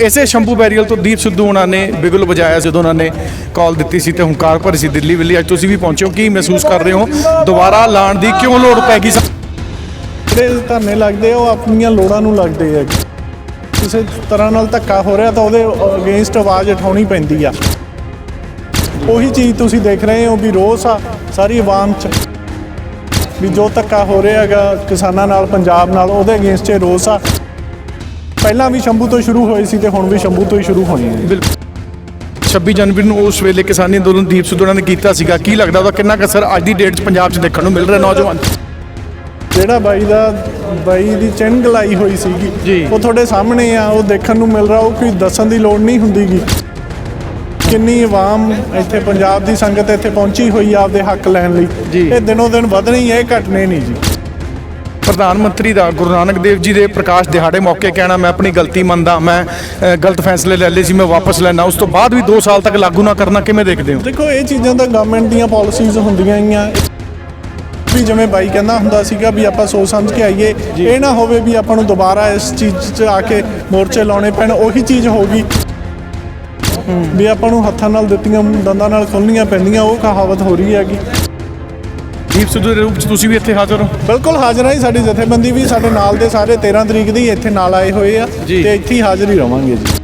ਇਸੇ ਸ਼ੰਭੂ ਬੈਰੀਅਲ ਤੋਂ ਦੀਪ ਸਿੱਧੂ ਉਹਨਾਂ ਨੇ ਬਿਗਲ ਵਜਾਇਆ ਜਦੋਂ ਉਹਨਾਂ ਨੇ ਕਾਲ ਦਿੱਤੀ ਸੀ ਤੇ ਹੰਕਾਰ ਭਰੀ ਸੀ ਦਿੱਲੀ ਵੱਲੀ। ਅੱਜ ਤੁਸੀਂ ਵੀ ਪਹੁੰਚੇ ਕੀ ਮਹਿਸੂਸ ਕਰ ਰਹੇ ਹੋ? ਦੁਬਾਰਾ ਲਾਣ ਦੀ ਕਿਉਂ ਲੋੜ ਪੈ ਗਈ? ਸਾ- ਜਿਹੜੇ ਧਰਨੇ ਲੱਗਦੇ ਆ, ਉਹ ਆਪਣੀਆਂ ਲੋੜਾਂ ਨੂੰ ਲੱਗਦੇ ਆ। ਕਿਸੇ ਤਰ੍ਹਾਂ ਨਾਲ ਧੱਕਾ ਹੋ ਰਿਹਾ ਤਾਂ ਉਹਦੇ ਅਗੇਂਸਟ ਆਵਾਜ਼ ਉਠਾਉਣੀ ਪੈਂਦੀ ਆ। ਉਹੀ ਚੀਜ਼ ਤੁਸੀਂ ਦੇਖ ਰਹੇ ਹੋ ਵੀ ਰੋਸ ਆ ਸਾਰੀ ਆਵਾਮ 'ਚ। ਵੀ ਜੋ ਧੱਕਾ ਹੋ ਰਿਹਾ ਹੈਗਾ ਕਿਸਾਨਾਂ ਨਾਲ, ਪੰਜਾਬ ਨਾਲ, ਉਹਦੇ ਅਗੇਂਸਟ ਰੋਸ ਆ। ਪਹਿਲਾਂ ਵੀ ਸ਼ੰਭੂ ਤੋਂ ਸ਼ੁਰੂ ਹੋਏ ਸੀ ਤੇ ਹੁਣ ਵੀ ਸ਼ੰਭੂ ਤੋਂ ਹੀ ਸ਼ੁਰੂ ਹੋਣੀ ਹੈ। ਬਿਲ 26 ਜਨਵਰੀ ਨੂੰ ਉਸ ਵੇਲੇ ਕਿਸਾਨੀ ਅੰਦੋਲਨ ਦੀਪ ਸਿੱਧੂ ਨੇ ਕੀਤਾ ਸੀਗਾ। ਕੀ ਲੱਗਦਾ ਉਹਦਾ ਕਿੰਨਾ ਅਸਰ ਅੱਜ ਦੀ ਡੇਟ 'ਚ ਪੰਜਾਬ 'ਚ ਦੇਖਣ ਨੂੰ ਮਿਲ ਰਿਹਾ ਨੌਜਵਾਨ? ਜਿਹੜਾ ਬਾਈ ਦਾ ਬਾਈ ਦੀ ਚਿੰਨ ਗਲਾਈ ਹੋਈ ਸੀਗੀ। ਉਹ ਤੁਹਾਡੇ ਸਾਹਮਣੇ ਆ ਉਹ ਦੇਖਣ ਨੂੰ ਮਿਲ ਰਿਹਾ ਉਹ ਕੋਈ ਦੱਸਣ ਦੀ ਲੋੜ ਨਹੀਂ ਹੁੰਦੀਗੀ। ਕਿੰਨੀ ਆਵਾਮ ਇੱਥੇ ਪੰਜਾਬ ਦੀ ਸੰਗਤ ਇੱਥੇ ਪਹੁੰਚੀ ਹੋਈ ਆ ਆਪਦੇ ਹੱਕ ਲੈਣ ਲਈ। ਇਹ ਦਿਨੋਂ ਦਿਨ ਵਧਣੀ ਹੈ ਇਹ ਘਟਨੇ ਨਹੀਂ ਜੀ। ਪ੍ਰਧਾਨ ਮੰਤਰੀ ਦਾ ਗੁਰੂ ਨਾਨਕ ਦੇਵ ਜੀ ਦੇ ਪ੍ਰਕਾਸ਼ ਦਿਹਾੜੇ ਮੌਕੇ ਕਹਿਣਾ ਮੈਂ ਆਪਣੀ ਗਲਤੀ ਮੰਨਦਾ ਮੈਂ ਗਲਤ ਫੈਸਲੇ ਲੈ ਲਏ ਸੀ ਮੈਂ ਵਾਪਸ ਲੈਣਾ ਉਸ ਤੋਂ ਬਾਅਦ ਵੀ 2 ਸਾਲ ਤੱਕ ਲਾਗੂ ਨਾ ਕਰਨਾ ਕਿਵੇਂ ਦੇਖਦੇ ਹੋ? ਦੇਖੋ ਇਹ ਚੀਜ਼ਾਂ ਤਾਂ ਗਵਰਨਮੈਂਟ ਦੀਆਂ ਪਾਲਿਸੀਜ਼ ਹੁੰਦੀਆਂ ਹੀ ਆ। ਵੀ ਜਿਵੇਂ ਬਾਈ ਕਹਿੰਦਾ ਹੁੰਦਾ ਸੀਗਾ ਵੀ ਆਪਾਂ ਸੋਚ ਸਮਝ ਕੇ ਆਈਏ ਇਹ ਨਾ ਹੋਵੇ ਵੀ ਆਪਾਂ ਨੂੰ ਦੁਬਾਰਾ ਇਸ ਚੀਜ਼ 'ਚ ਆ ਕੇ ਮੋਰਚੇ ਲਾਉਣੇ ਪੈਣ ਉਹੀ ਚੀਜ਼ ਹੋਊਗੀ। ਵੀ ਆਪਾਂ ਨੂੰ ਹੱਥਾਂ ਨਾਲ ਦਿੱਤੀਆਂ ਦੰਦਾਂ ਨਾਲ ਖੋਲਣੀਆਂ ਪੈਂਦੀਆਂ ਉਹ ਕਹਾਵਤ ਹੋ ਰਹੀ ਹੈਗੀ। ਦੀਪ ਸਿੱਧੂ ਦੇ ਰੂਪ 'ਚ ਤੁਸੀਂ ਵੀ ਇੱਥੇ ਹਾਜ਼ਰ ਹੋ ਬਿਲਕੁਲ ਹਾਜ਼ਰ ਹੈ ਸਾਡੀ ਜਥੇਬੰਦੀ ਵੀ ਸਾਡੇ ਨਾਲ ਦੇ ਸਾਰੇ 13 ਤਰੀਕ ਦੀ ਇੱਥੇ ਨਾਲ ਆਏ ਹੋਏ ਆ ਜੀ। ਤੇ ਇੱਥੇ ਹੀ ਹਾਜ਼ਰ ਹੀ ਰਵਾਂਗੇ ਜੀ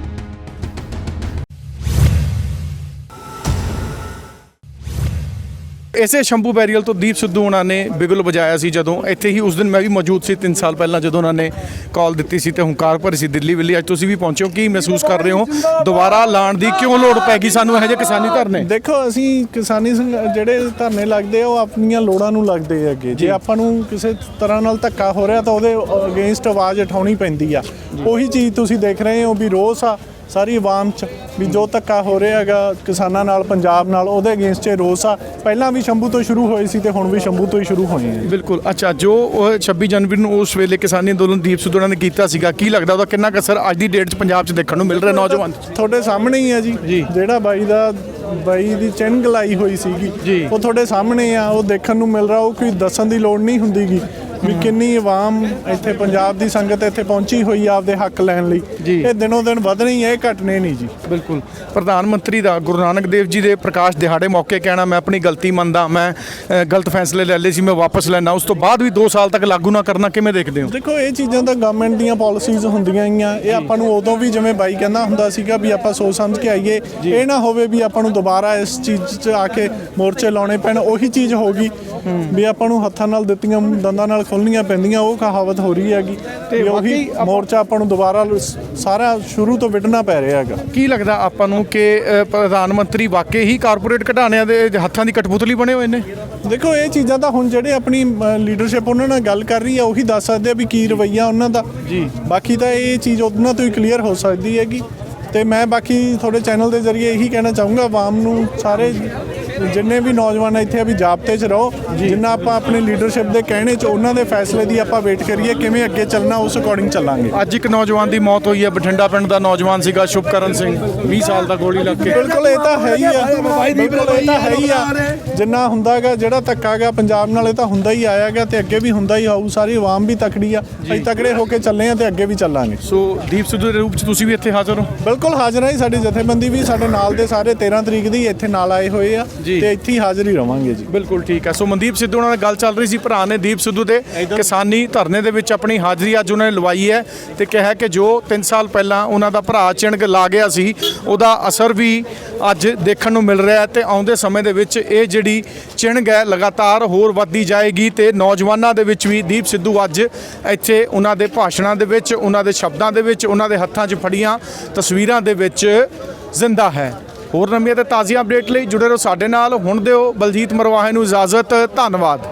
ਇਸੇ ਸ਼ੰਭੂ ਬੈਰੀਅਲ ਤੋਂ ਦੀਪ ਸਿੱਧੂ ਉਹਨਾਂ ਨੇ ਬਿਗਲ ਵਜਾਇਆ ਸੀ ਜਦੋਂ ਇੱਥੇ ਹੀ ਉਸ ਦਿਨ ਮੈਂ ਵੀ ਮੌਜੂਦ ਸੀ 3 ਸਾਲ ਪਹਿਲਾਂ ਜਦੋਂ ਉਹਨਾਂ ਨੇ ਕਾਲ ਦਿੱਤੀ ਸੀ ਤੇ ਹੰਕਾਰ ਭਰੀ ਸੀ ਦਿੱਲੀ ਵੱਲੀ। ਅੱਜ ਤੁਸੀਂ ਵੀ ਪਹੁੰਚੇ ਹੋ ਕੀ ਮਹਿਸੂਸ ਕਰ ਰਹੇ ਹੋ? ਦੁਬਾਰਾ ਲਾਣ ਦੀ ਕਿਉਂ ਲੋੜ ਪੈ ਗਈ ਸਾਨੂੰ? ਇਹੋ ਜਿਹੇ ਕਿਸਾਨੀ ਧਰਨੇ? ਦੇਖੋ ਅਸੀਂ ਕਿਸਾਨੀ ਜਿਹੜੇ ਧਰਨੇ ਲੱਗਦੇ ਆ ਉਹ ਆਪਣੀਆਂ ਲੋੜਾਂ ਨੂੰ ਲੱਗਦੇ ਹੈਗੇ ਜੇ ਆਪਾਂ ਨੂੰ ਕਿਸੇ ਤਰ੍ਹਾਂ ਨਾਲ ਧੱਕਾ ਹੋ ਰਿਹਾ ਤਾਂ ਉਹਦੇ ਅਗੇਂਸਟ ਆਵਾਜ਼ ਉਠਾਉਣੀ ਪੈਂਦੀ ਆ। ਉਹੀ ਚੀਜ਼ ਤੁਸੀਂ ਦੇਖ ਰਹੇ ਹੋ ਵੀ ਰੋਸ ਆ। ਸਾਰੀ ਆਵਾਮ 'ਚ ਵੀ ਜੋ ਧੱਕਾ ਹੋ ਰਿਹਾ ਹੈਗਾ ਕਿਸਾਨਾਂ ਨਾਲ ਪੰਜਾਬ ਨਾਲ ਉਹਦੇ ਅਗੇਂਸਟ ਰੋਸ ਆ। ਪਹਿਲਾਂ ਵੀ ਸ਼ੰਭੂ ਤੋਂ ਸ਼ੁਰੂ ਹੋਏ ਸੀ ਤੇ ਹੁਣ ਵੀ ਸ਼ੰਭੂ ਤੋਂ ਹੀ ਸ਼ੁਰੂ ਹੋਣੀ ਹੈ ਬਿਲਕੁਲ। ਅੱਛਾ ਜੋ ਉਹ 26 ਜਨਵਰੀ ਨੂੰ ਉਸ ਵੇਲੇ ਕਿਸਾਨੀ ਅੰਦੋਲਨ ਦੀਪ ਸਿੱਧੂ ਉਹਨਾਂ ਨੇ ਕੀਤਾ ਸੀਗਾ ਕੀ ਲੱਗਦਾ ਉਹਦਾ ਕਿੰਨਾ ਕੁ ਅਸਰ ਅੱਜ ਦੀ ਡੇਟ 'ਚ ਪੰਜਾਬ 'ਚ ਦੇਖਣ ਨੂੰ ਮਿਲ ਰਿਹਾ ਨੌਜਵਾਨ? ਤੁਹਾਡੇ ਸਾਹਮਣੇ ਹੀ ਆ ਜੀ। ਜਿਹੜਾ ਬਾਈ ਦਾ ਬਾਈ ਦੀ ਚਿੰਨ ਗਲਾਈ ਹੋਈ ਸੀਗੀ। ਉਹ ਤੁਹਾਡੇ ਸਾਹਮਣੇ ਆ ਉਹ ਦੇਖਣ ਨੂੰ ਮਿਲ ਰਿਹਾ ਉਹ ਕੋਈ ਦੱਸਣ ਦੀ ਲੋੜ ਨਹੀਂ ਹੁੰਦੀਗੀ। ਵੀ ਕਿੰਨੀ ਆਵਾਮ ਇੱਥੇ ਪੰਜਾਬ ਦੀ ਸੰਗਤ ਇੱਥੇ ਪਹੁੰਚੀ ਹੋਈ ਆ ਆਪਦੇ ਹੱਕ ਲੈਣ ਲਈ। ਇਹ ਦਿਨੋਂ ਦਿਨ ਵਧਣੀ ਹੈ ਇਹ ਘਟਨੇ ਨਹੀਂ ਜੀ। ਬਿਲਕੁਲ। ਪ੍ਰਧਾਨ ਮੰਤਰੀ ਦਾ ਗੁਰੂ ਨਾਨਕ ਦੇਵ ਜੀ ਦੇ ਪ੍ਰਕਾਸ਼ ਦਿਹਾੜੇ ਮੌਕੇ ਕਹਿਣਾ ਮੈਂ ਆਪਣੀ ਗਲਤੀ ਮੰਨਦਾ ਮੈਂ ਗਲਤ ਫੈਸਲੇ ਲੈ ਲਏ ਸੀ ਮੈਂ ਵਾਪਸ ਲੈਣਾ ਉਸ ਤੋਂ ਬਾਅਦ ਵੀ 2 ਸਾਲ ਤੱਕ ਲਾਗੂ ਨਾ ਕਰਨਾ ਕਿਵੇਂ ਦੇਖਦੇ ਹੋ? ਦੇਖੋ ਇਹ ਚੀਜ਼ਾਂ ਤਾਂ ਗਵਰਨਮੈਂਟ ਦੀਆਂ ਪਾਲਿਸੀਜ਼ ਹੁੰਦੀਆਂ ਹੀ ਆ। ਇਹ ਆਪਾਂ ਨੂੰ ਉਦੋਂ ਵੀ ਜਿਵੇਂ ਬਾਈ ਕਹਿੰਦਾ ਹੁੰਦਾ ਸੀਗਾ ਵੀ ਆਪਾਂ ਸੋਚ ਸਮਝ ਕੇ ਆਈਏ ਇਹ ਨਾ ਹੋਵੇ ਵੀ ਆਪਾਂ ਨੂੰ ਦੁਬਾਰਾ ਇਸ ਚੀਜ਼ 'ਚ ਆ ਕੇ ਮੋਰਚੇ ਲਾਉਣੇ ਪੈਣ ਉਹੀ ਚੀਜ਼ ਹੋਊਗੀ ਵੀ ਆਪਾਂ ਨੂੰ ਹੱਥਾਂ ਨਾਲ ਦਿੱਤੀਆਂ ਦੰਦਾਂ ਨਾਲ ਖੋਲਣੀਆਂ ਪੈਂਦੀਆਂ ਉਹ ਕਹਾਵਤ ਹੋ ਰਹੀ ਹੈਗੀ ਤੇ ਉਹੀ ਮੋਰਚਾ ਆਪਾਂ ਨੂੰ ਦੁਬਾਰਾ ਸਾਰਾ ਸ਼ੁਰੂ ਤੋਂ ਵਿੱਢਣਾ ਪੈ ਰਿਹਾ ਹੈਗਾ। ਕੀ ਲੱਗਦਾ ਆਪਾਂ ਨੂੰ ਕਿ ਪ੍ਰਧਾਨ ਮੰਤਰੀ ਵਾਕਈ ਹੀ ਕਾਰਪੋਰੇਟ ਘਟਾਣਿਆਂ ਦੇ ਹੱਥਾਂ ਦੀ ਕਠਪੁਤਲੀ ਬਣੇ ਹੋਏ ਨੇ? ਦੇਖੋ ਇਹ ਚੀਜ਼ਾਂ ਤਾਂ ਹੁਣ ਜਿਹੜੇ ਆਪਣੀ ਲੀਡਰਸ਼ਿਪ ਉਹਨਾਂ ਨਾਲ ਗੱਲ ਕਰ ਰਹੀ ਆ ਉਹੀ ਦੱਸ ਸਕਦੇ ਆ ਵੀ ਕੀ ਰਵਈਆ ਉਹਨਾਂ ਦਾ। ਜੀ। ਬਾਕੀ ਤਾਂ ਇਹ ਚੀਜ਼ ਉਹਨਾਂ ਤੋਂ ਹੀ ਕਲੀਅਰ ਹੋ ਸਕਦੀ ਹੈਗੀ। ਤੇ ਮੈਂ ਬਾਕੀ ਤੁਹਾਡੇ ਚੈਨਲ ਦੇ ਜ਼ਰੀਏ ਇਹੀ ਕਹਿਣਾ ਚਾਹੂੰਗਾ ਆਵਾਮ ਨੂੰ ਸਾਰੇ ਜਿੰਨੇ ਵੀ ਨੌਜਵਾਨ ਇੱਥੇ ਆ ਵੀ ਜਾਬਤੇ 'ਚ ਰਹੋ ਜਿੰਨਾ ਆਪਾਂ ਆਪਣੀ ਲੀਡਰਸ਼ਿਪ ਦੇ ਕਹਿਣੇ 'ਚ ਉਹਨਾਂ ਦੇ ਫੈਸਲੇ ਦੀ ਆਪਾਂ ਵੇਟ ਕਰੀਏ ਕਿਵੇਂ ਅੱਗੇ ਚੱਲਣਾ ਉਸ ਅਕੋਰਡਿੰਗ ਚੱਲਾਂਗੇ। ਅੱਜ ਇੱਕ ਨੌਜਵਾਨ ਦੀ ਮੌਤ ਹੋਈ ਹੈ ਬਠਿੰਡਾ ਪਿੰਡ ਦਾ ਨੌਜਵਾਨ ਸੀਗਾ ਸ਼ੁਭਕਰਨ ਸਿੰਘ 20 ਸਾਲ ਦਾ ਗੋਲੀ ਲੱਗ ਕੇ। ਬਿਲਕੁਲ ਇਹ ਤਾਂ ਹੈ ਹੀ ਆ। ਬਿਲਕੁਲ ਇਹ ਤਾਂ ਹੈ ਹੀ ਆ। ਜਿੰਨਾ ਹੁੰਦਾਗਾ ਜਿਹੜਾ ਧੱਕਾਗਾ ਪੰਜਾਬ ਨਾਲ ਇਹ ਤਾਂ ਹੁੰਦਾ ਹੀ ਆਇਆਗਾ ਤੇ ਅੱਗੇ ਵੀ ਹੁੰਦਾ ਹੀ ਆਊ ਸਾਰੀ ਆਵਾਮ ਵੀ ਤਕੜੀ ਆ। ਅਸੀਂ ਤਕੜੇ ਹੋ ਕੇ ਚੱਲੇ ਆ ਤੇ ਅੱਗੇ ਵੀ ਚੱਲਾਂਗੇ। ਸੋ ਦੀਪ ਸਿੱਧੂ ਦੇ ਰੂਪ 'ਚ ਤੁਸੀਂ ਵੀ ਇੱਥੇ ਹਾਜ਼ਰ ਹੋ? ਬਿਲਕੁਲ ਹਾਜ਼ਰ ਹੈ ਸਾਡੀ ਜਥੇਬੰਦੀ ਵੀ ਸਾਡੇ ਨਾਲ ਦੇ ਸਾਰੇ 13 ਤਰੀਕ ਦੀ ਇੱਥੇ ਨਾਲ ਆਏ ਹੋਏ ਆ। ਜੀ। ਤੇ ਇੱਥੇ ਹੀ ਹਾਜ਼ਰ ਹੀ ਰਵਾਂਗੇ ਜੀ। ਬਿਲਕੁਲ ਠੀਕ ਹੈ। ਸੋ ਮਨਦੀਪ ਸਿੱਧੂ ਨਾਲ ਗੱਲ ਚੱਲ ਰਹੀ ਸੀ ਭਰਾ ਨੇ ਦੀਪ ਸਿੱਧੂ ਦੇ ਕਿਸਾਨੀ ਧਰਨੇ ਦੇ ਵਿੱਚ ਆਪਣੀ ਹਾਜ਼ਰੀ ਅੱਜ ਉਹਨਾਂ ਨੇ ਲਵਾਈ ਹੈ ਤੇ ਕਿਹਾ ਕਿ ਜੋ 3 ਸਾਲ ਪਹਿਲਾਂ ਉਹਨਾਂ ਦਾ ਭਰਾ ਚਿਣਗ ਲਾ ਗਿਆ ਸੀ ਉਹਦਾ ਅਸਰ ਵੀ ਅੱਜ ਦੇਖਣ ਨੂੰ ਮਿਲ ਰਿਹਾ ਹੈ ਤੇ ਆਉਂਦੇ ਸਮੇਂ ਦੇ ਵਿੱਚ ਇਹ ਜਿਹੜੀ ਚਿਣਗ ਹੈ ਲਗਾਤਾਰ ਹੋਰ ਵੱਧਦੀ ਜਾਏਗੀ ਤੇ ਨੌਜਵਾਨਾਂ ਦੇ ਵਿੱਚ ਵੀ ਦੀਪ ਸਿੱਧੂ ਅੱਜ ਇੱਥੇ ਉਹਨਾਂ ਦੇ ਭਾਸ਼ਣਾਂ ਦੇ ਵਿੱਚ ਉਹਨਾਂ ਦੇ ਸ਼ਬਦਾਂ ਦੇ ਵਿੱਚ ਉਹਨਾਂ ਦੇ ਹੱਥਾਂ 'ਚ ਫੜੀਆਂ ਤਸਵੀਰਾਂ ਦੇ ਵਿੱਚ ਜ਼ਿੰਦਾ ਹੈ। ਹੋਰ ਨਵੀਆਂ ਤੇ ਤਾਜ਼ੀਆਂ ਅਪਡੇਟ ਲਈ ਜੁੜੇ ਰਹੋ ਸਾਡੇ ਨਾਲ। ਹੁਣ ਦਿਓ ਬਲਜੀਤ ਮਰਵਾਹੇ ਨੂੰ ਇਜਾਜ਼ਤ। ਧੰਨਵਾਦ।